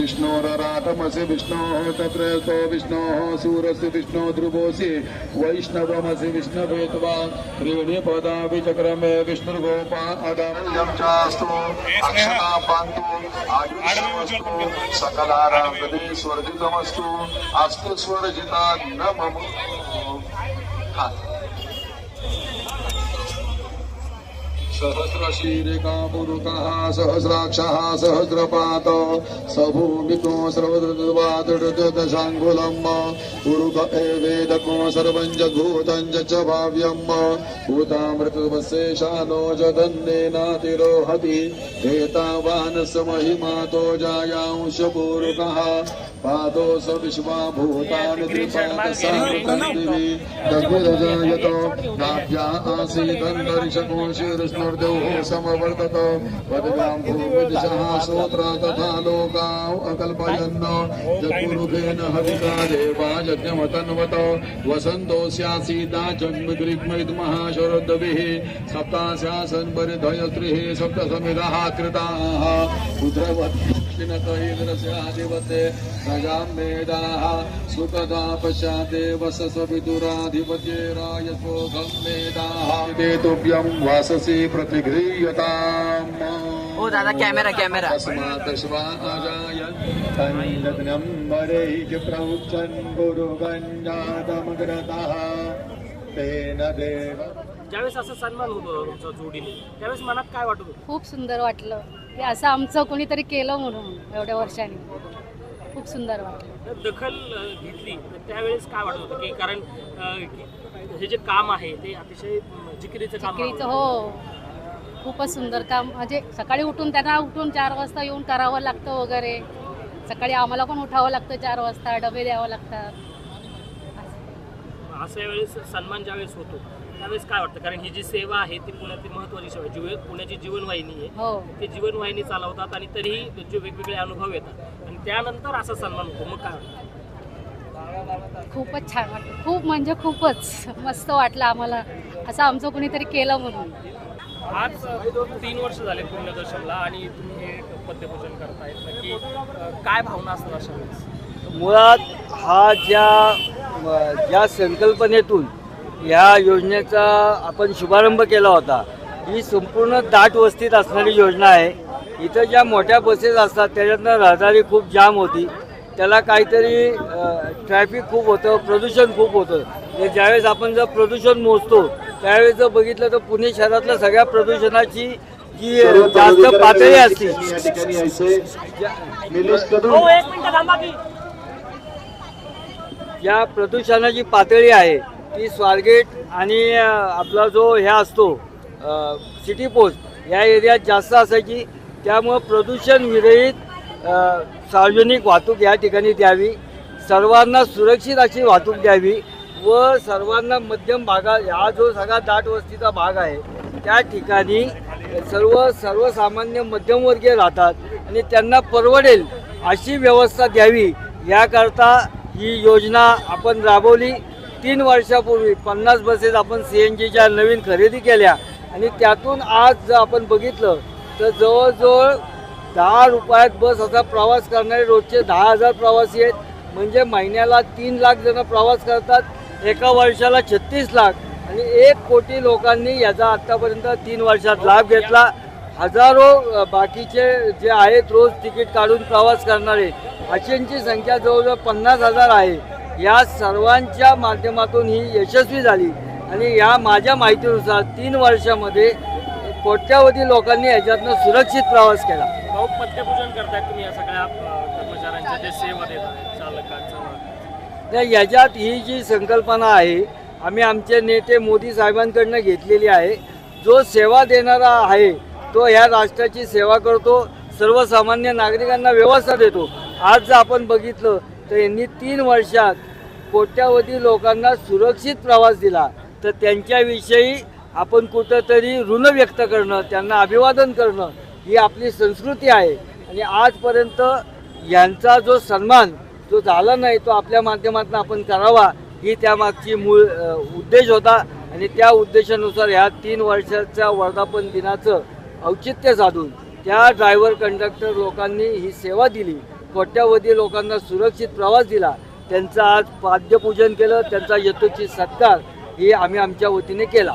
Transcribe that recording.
विष्णोरराटमसि विष्णोः तत्रस्तो विष्णोः सूरस्य विष्णो ध्रुवोऽसि वैष्णवमसि विष्णवेत्वा त्रीणि पदापि चक्रमे विष्णुर्गोपादं चास्तु अक्षता पान्तु आयुष्यमस्तु स्वर्जितमस्तु अस्तु स्वर्जिता न मम हा सहस्रशीरिका पुरुकः सहस्राक्षः सहस्रपात सभूमिको सर्वदशाङ्गुलम् पुरुक एवेदको सर्वं च भूतं च भाव्यम् भूतामृतवशेषानो जगन्नेनातिरोहति एतावानस महिमातो जायांश पूरुकः पादो स विश्वा भूतानि त्रिपादसार्वतन्दिवि तद्विरजायत नाभ्या आसीदन्तरिषकोशिर्स्मर्दोः समवर्तत। पदव्यां भूमिदिशः श्रोत्रा तथा लोकाौ अकल्पयन् जगुरुभेन हविता देवा यज्ञमतन्वत। वसन्तोऽस्यासीदा जन्मग्रिग्मयितमहाशरद्भिः कृताः। परिधयस्त्रिः सप्तसमिधः कृताः पुत्रवत्नतैन्द्रस्याधिपते प्रजां वेदाः सुखदा पश्चाते वससविदुराधिपत्ये रायसोघं वेदाः ते तुभ्यं वाससि प्रतिगृह्यताम् हो दादा कॅमेरा कॅमेरा तस्मात् गुरुगञ्जातमग्रतः तेन देव ज्यावेळेस असं सन्मान होतो तुमचा जोडीने त्यावेळेस मनात काय वाटत होतं? खूप सुंदर वाटलं. की असं आमचं कोणीतरी केलं म्हणून एवढ्या वर्षांनी. खूप सुंदर वाटलं. तर दखल अं, घेतली तर त्यावेळेस काय वाटत होतं? की कारण अं, की हे जे काम आहे ते अतिशय अं, जिकिरीचं काम. हो. खूपच सुंदर काम. म्हणजे सकाळी उठून त्यांना उठून चार वाजता येऊन करावं लागतं वगैरे. सकाळी आम्हाला पण उठावं लागतं चार वाजता डबे द्यावं लागतात. अशा वेळेस सन्मान ज्यावेळेस होतो त्यावेळेस काय वाटतं? कारण ही जी सेवा आहे ती पुण्यातील महत्वाची सेवा. जीव पुण्याची जीवनवाहिनी आहे. हो. ते जीवनवाहिनी चालवतात आणि तरीही जे वेगवेगळे अनुभव येतात. आणि त्यानंतर असा सन्मान होतो. मग काय वाटतं? खूपच छान वाटलं. खूप म्हणजे खूपच मस्त वाटलं आम्हाला. असं आमचं कोणीतरी केलं म्हणून. आज तीन वर्ष झाले पुण्यदर्शनला आणि तुम्ही हे पद्यपूजन करतायत नक्की अ, काय भावना असतात अशा वेळेस? मुळात हा ज्या ज्या संकल्पनेतून ह्या योजनेचा आपण शुभारंभ केला होता. ही संपूर्ण दाट वस्तीत असणारी योजना आहे. इथं ज्या मोठ्या बसेस असतात त्याच्यातनं रहदारी खूप जाम होती. त्याला काहीतरी ट्रॅफिक खूप होतं प्रदूषण खूप होतं. हे ज्यावेळेस आपण जर प्रदूषण मोजतो त्यावेळेस जर बघितलं तर पुणे शहरातल्या सगळ्या प्रदूषणाची जी जास्त पातळी असते. या प्रदूषणाची पातळी आहे ती स्वारगेट आणि आपला जो ह्या असतो सिटी पोस्ट या एरियात जास्त असायची. त्यामुळं प्रदूषण विरहित सार्वजनिक वाहतूक या ठिकाणी द्यावी. सर्वांना सुरक्षित अशी वाहतूक द्यावी व सर्वांना मध्यम भागा हा जो सगळा दाट वस्तीचा भाग आहे त्या ठिकाणी सर्व सर्वसामान्य मध्यमवर्गीय राहतात आणि त्यांना परवडेल अशी व्यवस्था द्यावी. याकरता ही योजना आपण राबवली. तीन वर्षापूर्वी पन्नास बसेस आपण सी एन जीच्या नवीन खरेदी केल्या. आणि त्यातून आज जर आपण बघितलं तर जवळजवळ दहा रुपयात बस असा प्रवास करणारे रोजचे दहा हजार प्रवासी आहेत. म्हणजे महिन्याला तीन लाख जण प्रवास करतात. एका वर्षाला छत्तीस लाख. आणि एक कोटी लोकांनी याचा आत्तापर्यंत तीन वर्षात लाभ घेतला. हजारो बाकीचे जे आहेत रोज तिकीट काढून प्रवास करणारे अशांची संख्या जवळजवळ पन्नास हजार आहे. या सर्वांच्या माध्यमातून ही यशस्वी झाली. आणि या माझ्या माहितीनुसार तीन वर्षामध्ये कोट्यावधी लोकांनी याच्यातनं सुरक्षित प्रवास केला. भाऊ पद्यपूजन करतायत तुम्ही या सगळ्या कर्मचाऱ्यांच्या जे सेवा चालकांचं? याच्यात ही जी संकल्पना आहे आम्ही आमचे नेते मोदी साहेबांकडनं घेतलेली आहे. जो सेवा देणारा आहे तो ह्या राष्ट्राची सेवा करतो सर्वसामान्य नागरिकांना व्यवस्था देतो. आज जर आपण बघितलं तर यांनी तीन वर्षात कोट्यावधी लोकांना सुरक्षित प्रवास दिला. तर त्यांच्याविषयी आपण कुठंतरी ऋण व्यक्त करणं त्यांना अभिवादन करणं ही आपली संस्कृती आहे. आणि आजपर्यंत यांचा जो सन्मान जो झाला नाही तो आपल्या माध्यमातून आपण करावा ही त्यामागची मूळ उद्देश होता. आणि त्या उद्देशानुसार ह्या तीन वर्षाच्या वर्धापन दिनाचं औचित्य साधून त्या ड्रायव्हर कंडक्टर लोकांनी ही सेवा दिली. कोट्यावधी लोकांना सुरक्षित प्रवास दिला. त्यांचं आज पाद्यपूजन केलं. त्यांचा यथोचित सत्कार हे आम्ही आमच्या वतीने केला.